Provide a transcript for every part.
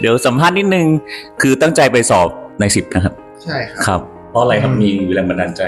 เดี๋ยวสัมภาษณ์นิดนึง คือตั้งใจไปสอบในสิบนะครับ ใช่ครับ ครับ เพราะอะไรครับ มีแรงบันดาลใจ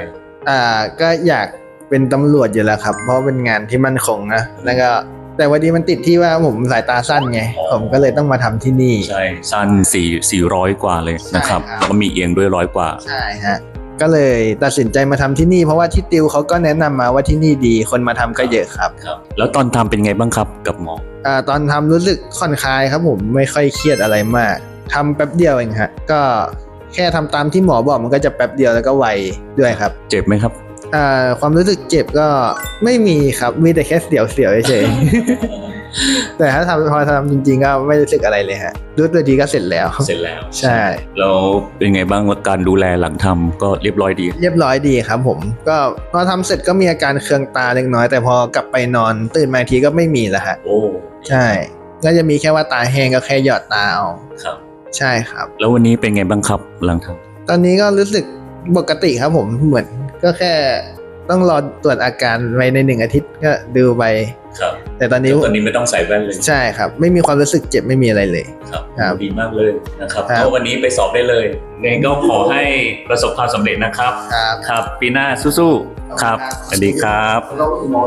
อ่าก็อยากเป็นตำรวจอยู่แล้วครับ เพราะเป็นงานที่มั่นคงนะแล้วก็แต่วันนี้มันติดที่ว่าผมสายตาสั้นไง อ๋อ ผมก็เลยต้องมาทำที่นี่ ใช่ สั้นสี่สี่ร้อยกว่าเลยนะครับ ใช่ครับ แล้วก็มีเอียงด้วยร้อยกว่า ใช่ฮะ ก็เลยตัดสินใจมาทำที่นี่ เพราะว่าที่ติวเขาก็แนะนำมาว่าที่นี่ดีคนมาทำก็เยอะครับครับ แล้วตอนทำเป็นไงบ้างครับกับหมออ่าตอนทำรู้สึกผ่อนคลายครับผมไม่ค่อยเครียดอะไรมากทำแป๊บเดียวเองฮะก็แค่ทำตามที่หมอบอกมันก็จะแป๊บเดียวแล้วก็ไวด้วยครับ เจ็บไหมครับอ่าความรู้สึกเจ็บก็ไม่มีครับมีแต่แค่เสียวเสียวๆเฉยๆ แต่ถ้าทำพอทำจริงๆก็ไม่รู้สึกอะไรเลยฮะรู้ตัวดีก็เสร็จแล้ว เสร็จแล้วใช่ แล้วเป็นไงบ้างว่าการดูแลหลังทำก็เรียบร้อยดี เรียบร้อยดีครับผม ก็พอทำเสร็จก็มีอาการเคืองตาเล็กน้อย แต่พอกลับไปนอนตื่นมาอีกทีก็ไม่มีแล้วฮะโอ้ใช่ก็จะมีแค่ว่าตาแห้งก็แค่หยอดตาเอาครับ ใช่ครับ แล้ววันนี้เป็นไงบ้างครับหลังทตอนนี้ก็รู้สึกปกติครับผมเหมือนก็แค่ ต้องรอตรวจอาการไว้ในหนึ่งอาทิตย์ก็ดูไปำครับ แต่ตอนนี้ตอนนี้ไม่ต้องใส่แว่นเลยใช่ครับ ไม่มีความรู้สึกเจ็บไม่มีอะไรเลยครับครับดีมากเลยนะครับครับก็วันนี้ไปสอบได้เลยไงก็ขอให้ประสบความสำเร็จนะครับครับ ครับปีหน้าสู้ๆครับสวัสดีครับเราหมอ